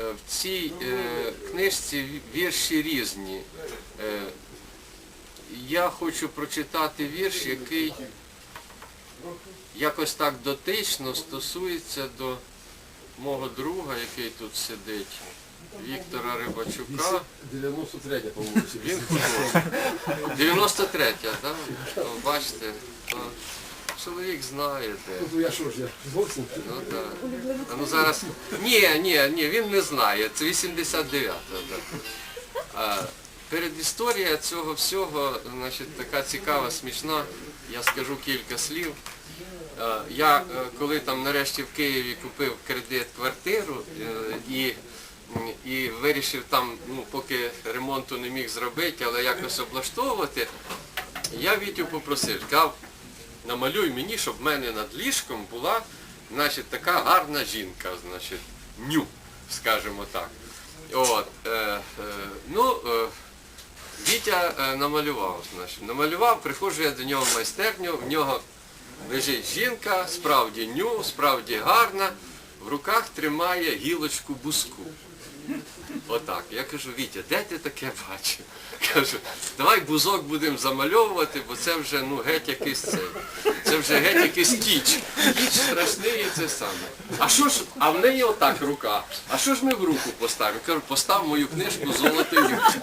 Е, В цій е, книжці вірші різні. Е, я хочу прочитати вірш, який якось так дотично стосується до мого друга, який тут сидить, Віктора Рибачука. 93 по-моєму. Він художник. 93-я, так? Ну, бачите, чоловік знає де. Ну я що ж, я зовсім. Ну так. Ну зараз. Ні, ні, ні, він не знає. Це 89-та. Да. А, перед історією цього всього, значить, така цікава, смішна, я скажу кілька слів. Я е, коли там нарешті в Києві купив кредит квартиру е, і, і вирішив там, ну, поки ремонту не міг зробити, але якось облаштовувати, я Вітю попросив, сказав, намалюй мені, щоб в мене над ліжком була значить, така гарна жінка, значить, ню, скажімо так. От, е, е, ну, е, Вітя е, намалював, значить, намалював, приходжу я до нього в майстерню, в нього лежить жінка, справді ню, справді гарна, в руках тримає гілочку буску. Отак. Я кажу, Вітя, де ти таке бачив? Кажу, давай бузок будемо замальовувати, бо це вже ну, геть якийсь цей. Це вже геть якийсь кіч. Кіч страшний і це саме. А що ж, а в неї отак рука. А що ж ми в руку поставимо? Кажу, постав мою книжку Золотий ють.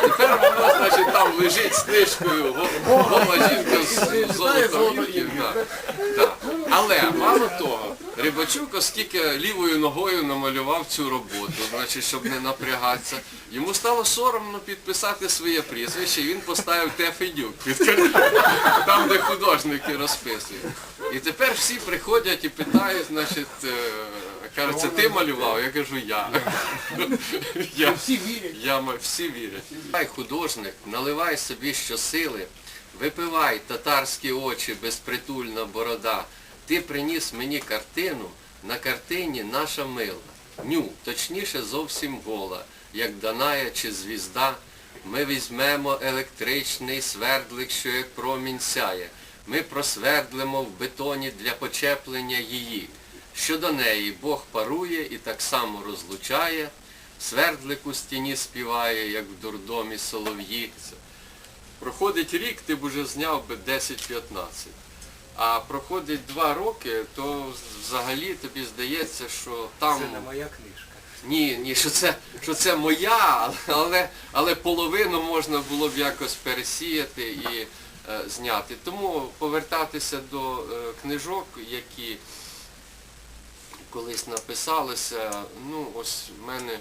Тепер вона, значить, там лежить з книжкою го- гола жінка з золотом. Але мало того, Рибачук, оскільки лівою ногою намалював цю роботу, значить, щоб не напрягатися, йому стало соромно підписати своє прізвище, і він поставив Т. Федюк, під- там, де художники розписують. І тепер всі приходять і питають, значить, е, кажуть, це ти малював? Я кажу, я. я. Всі вірять. Всі вірять. Хай художник, наливай собі щосили, випивай татарські очі, безпритульна борода. Ти приніс мені картину, на картині наша мила. Ню, точніше зовсім гола, як Даная чи звізда. Ми візьмемо електричний свердлик, що як промінь сяє. Ми просвердлимо в бетоні для почеплення її. Щодо неї Бог парує і так само розлучає. Свердлик у стіні співає, як в дурдомі солов'ї. Проходить рік, ти б уже зняв би 10-15. А проходить два роки, то взагалі тобі здається, що там. Це не моя книжка. Ні, ні, що це, що це моя, але, але половину можна було б якось пересіяти і е, зняти. Тому повертатися до е, книжок, які колись написалися, ну ось мене,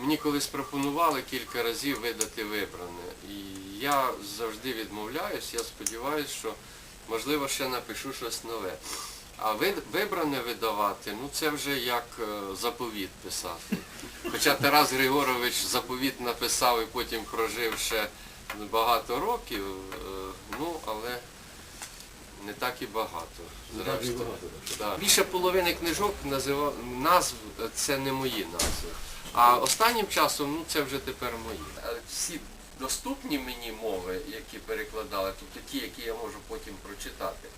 мені колись пропонували кілька разів видати вибране. І я завжди відмовляюсь, я сподіваюся, що можливо ще напишу щось нове. А вибране видавати, ну це вже як е, заповіт писати. Хоча Тарас Григорович заповіт написав і потім прожив ще багато років, е, ну але не так і багато. Зрештою. Да. Більше половини книжок назива... назв це не мої назви. А останнім часом ну це вже тепер мої. Е, Всі доступні мені мови, які перекладали, тобто ті, які я можу потім прочитати.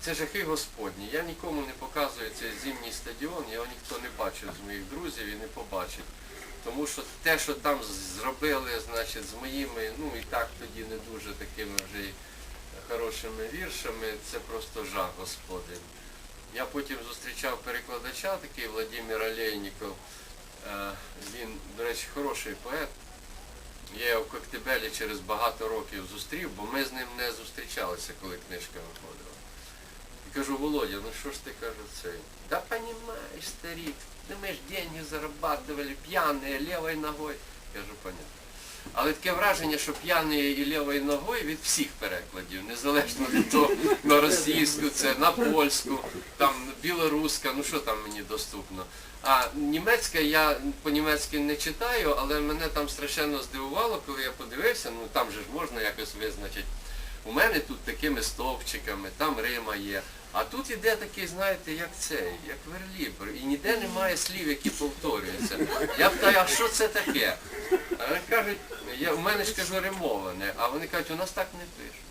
Це жахи Господні. Я нікому не показую цей зимній стадіон, його ніхто не бачив з моїх друзів і не побачить. Тому що те, що там зробили, значить, з моїми, ну і так тоді не дуже такими вже й хорошими віршами, це просто жах Господень. Я потім зустрічав перекладача, такий Владимир Олейніков. Е, Він, до речі, хороший поет Я його в Коктебелі через багато років зустрів, бо ми з ним не зустрічалися, коли книжка виходила. І кажу, Володя, ну що ж ти кажу цей? Да понимаешь, старик, ну мы ж деньги зарабатывали, пьяные, левой ногой. Кажу, понятно. Але таке враження, що п'яний і лівою ногою від всіх перекладів, незалежно від того, на російську, це, на польську, там білоруська, ну що там мені доступно. А німецька я по-німецьки не читаю, але мене там страшенно здивувало, коли я подивився, ну там же ж можна якось визначити. У мене тут такими стовпчиками, там Рима є. А тут іде такий, знаєте, як цей, як верлібр. І ніде немає слів, які повторюються. Я питаю, а що це таке? А вони кажуть, я, у мене ж кажу римоване, а вони кажуть, у нас так не пишуть.